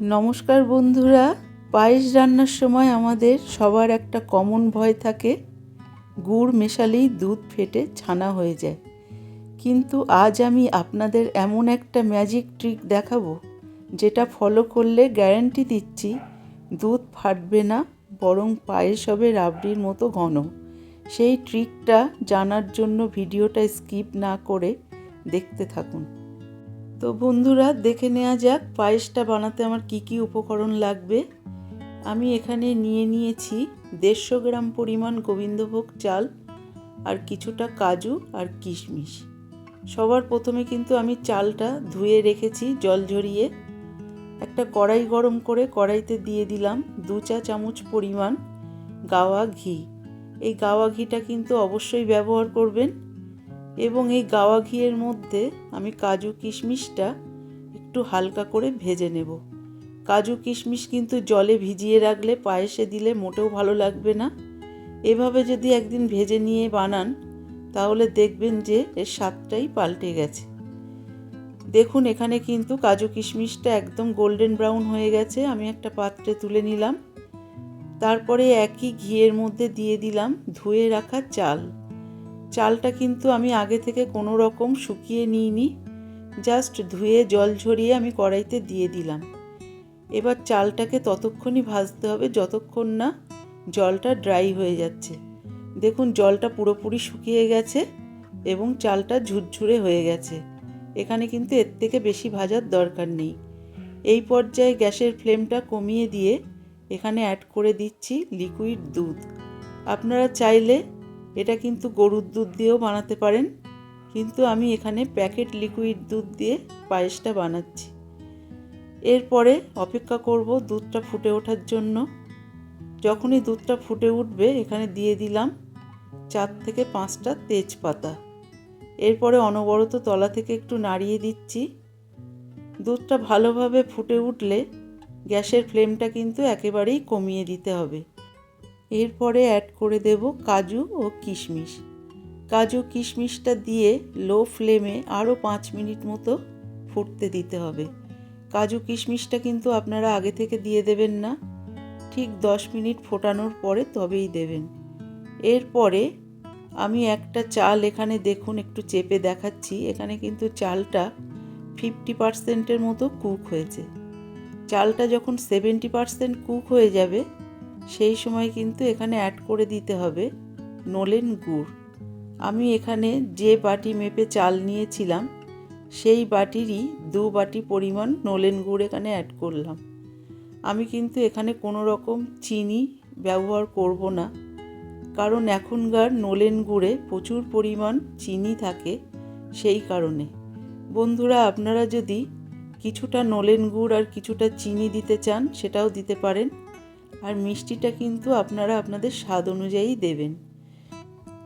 নমস্কার বন্ধুরা, পায়েস রান্নার সময় আমাদের সবার একটা কমন ভয় থাকে, গুড় মেশালেই দুধ ফেটে ছানা হয়ে যায়। কিন্তু আজ আমি আপনাদের এমন একটা ম্যাজিক ট্রিক দেখাবো, যেটা ফলো করলে গ্যারান্টি দিচ্ছি দুধ ফাটবে না, বরং পায়েস হবে রাবড়ির মতো ঘন। সেই ট্রিকটা জানার জন্য ভিডিওটা স্কিপ না করে দেখতে থাকুন। তো বন্ধুরা, দেখে নেওয়া যাক পায়েসটা বানাতে আমার কি কি উপকরণ লাগবে। আমি এখানে নিয়ে নিয়েছি দেড়শো গ্রাম পরিমাণ গোবিন্দভোগ চাল, আর কিছুটা কাজু আর কিশমিশ। সবার প্রথমে কিন্তু আমি চালটা ধুয়ে রেখেছি জল ঝরিয়ে। একটা কড়াই গরম করে কড়াইতে দিয়ে দিলাম দু চা চামচ পরিমাণ গাওয়া ঘি। এই গাওয়া ঘিটা কিন্তু অবশ্যই ব্যবহার করবেন। এবং এই গাওয়া ঘিয়ের মধ্যে আমি কাজু কিশমিশটা একটু হালকা করে ভেজে নেব। কাজু কিশমিশ কিন্তু জলে ভিজিয়ে রাখলে পায়েসে দিলে মোটেও ভালো লাগবে না। এভাবে যদি একদিন ভেজে নিয়ে বানান, তাহলে দেখবেন যে এর স্বাদটাই পাল্টে গেছে। দেখুন, এখানে কিন্তু কাজু কিশমিশটা একদম গোল্ডেন ব্রাউন হয়ে গেছে। আমি একটা পাত্রে তুলে নিলাম। তারপরে একই ঘিয়ের মধ্যে দিয়ে দিলাম ধুয়ে রাখা চাল। চালটা কিন্তু আমি আগে থেকে কোনো রকম শুকিয়ে নিইনি জাস্ট ধুয়ে জল ঝরিয়ে আমি কড়াইতে দিয়ে দিলাম। এবার চালটাকে ততক্ষণই ভাজতে হবে যতক্ষণ না জলটা ড্রাই হয়ে যাচ্ছে। দেখুন, জলটা পুরোপুরি শুকিয়ে গেছে এবং চালটা ঝুরঝুরে হয়ে গেছে। এখানে কিন্তু এর থেকে বেশি ভাজার দরকার নেই। এই পর্যায়ে গ্যাসের ফ্লেমটা কমিয়ে দিয়ে এখানে অ্যাড করে দিচ্ছি লিকুইড দুধ। আপনারা চাইলে এটা কিন্তু গরুর দুধ দিয়েও বানাতে পারেন। কিন্তু আমি এখানে প্যাকেট লিকুইড দুধ দিয়ে পায়েসটা বানাচ্ছি। এরপরে অপেক্ষা করব দুধটা ফুটে ওঠার জন্য। যখনই দুধটা ফুটে উঠবে, এখানে দিয়ে দিলাম চার থেকে পাঁচটা তেজপাতা। এরপরে অনবরত তলা থেকে একটু নাড়িয়ে দিচ্ছি। দুধটা ভালোভাবে ফুটে উঠলে গ্যাসের ফ্লেমটা কিন্তু একেবারেই কমিয়ে দিতে হবে। এরপরে অ্যাড করে দেব কাজু ও কিশমিশ। কাজু কিশমিশটা দিয়ে লো ফ্লেমে আরও পাঁচ মিনিট মতো ফুটতে দিতে হবে। কাজু কিশমিশটা কিন্তু আপনারা আগে থেকে দিয়ে দেবেন না। ঠিক দশ মিনিট ফোটানোর পরে তবেই দেবেন। এরপরে আমি একটা চাল এখানে দেখুন একটু চেপে দেখাচ্ছি। এখানে কিন্তু চালটা ফিফটি পার্সেন্টের মতো কুক হয়েছে। চালটা যখন সেভেন্টি পার্সেন্ট কুক হয়ে যাবে সেই সময় কিন্তু এখানে অ্যাড করে দিতে হবে নলেন গুড়। আমি এখানে যে বাটি মেপে চাল নিয়েছিলাম, সেই বাটিরই দু বাটি পরিমাণ নলেন গুড় এখানে অ্যাড করলাম। আমি কিন্তু এখানে কোনো রকম চিনি ব্যবহার করব না, কারণ এখনকার নলেন গুড়ে প্রচুর পরিমাণ চিনি থাকে সেই কারণে। বন্ধুরা, আপনারা যদি কিছুটা নলেন গুড় আর কিছুটা চিনি দিতে চান, সেটাও দিতে পারেন। আর মিষ্টিটা কিন্তু আপনারা আপনাদের স্বাদ অনুযায়ী দেবেন।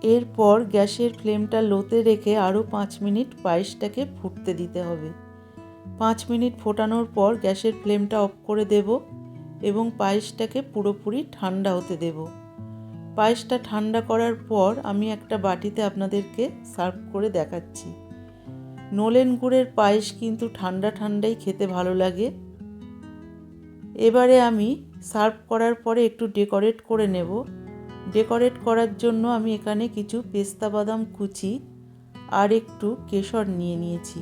এরপর গ্যাসের ফ্লেমটা লোতে রেখে আরও পাঁচ মিনিট পায়েসটাকে ফুটতে দিতে হবে। পাঁচ মিনিট ফোটানোর পর গ্যাসের ফ্লেমটা অফ করে দেব এবং পায়েসটাকে পুরোপুরি ঠান্ডা হতে দেব। পায়েসটা ঠান্ডা করার পর আমি একটা বাটিতে আপনাদেরকে সার্ভ করে দেখাচ্ছি। নলেন গুড়ের পায়েস কিন্তু ঠান্ডা ঠান্ডাই খেতে ভালো লাগে। এবারে আমি সার্ভ করার পরে একটু ডেকোরেট করে নেব। ডেকোরেট করার জন্য আমি এখানে কিছু পেস্তা বাদাম কুচি আর একটু কেশর নিয়ে নিয়েছি।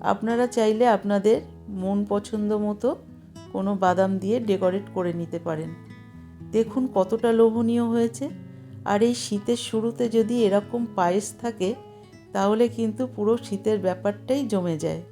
আপনারা চাইলে আপনাদের মন পছন্দ মতো কোনো বাদাম দিয়ে ডেকোরেট করে নিতে পারেন। দেখুন কতটা লোভনীয় হয়েছে। আর এই শীতের শুরুতে যদি এরকম পায়েস থাকে, তাহলে কিন্তু পুরো শীতের ব্যাপারটাই জমে যায়।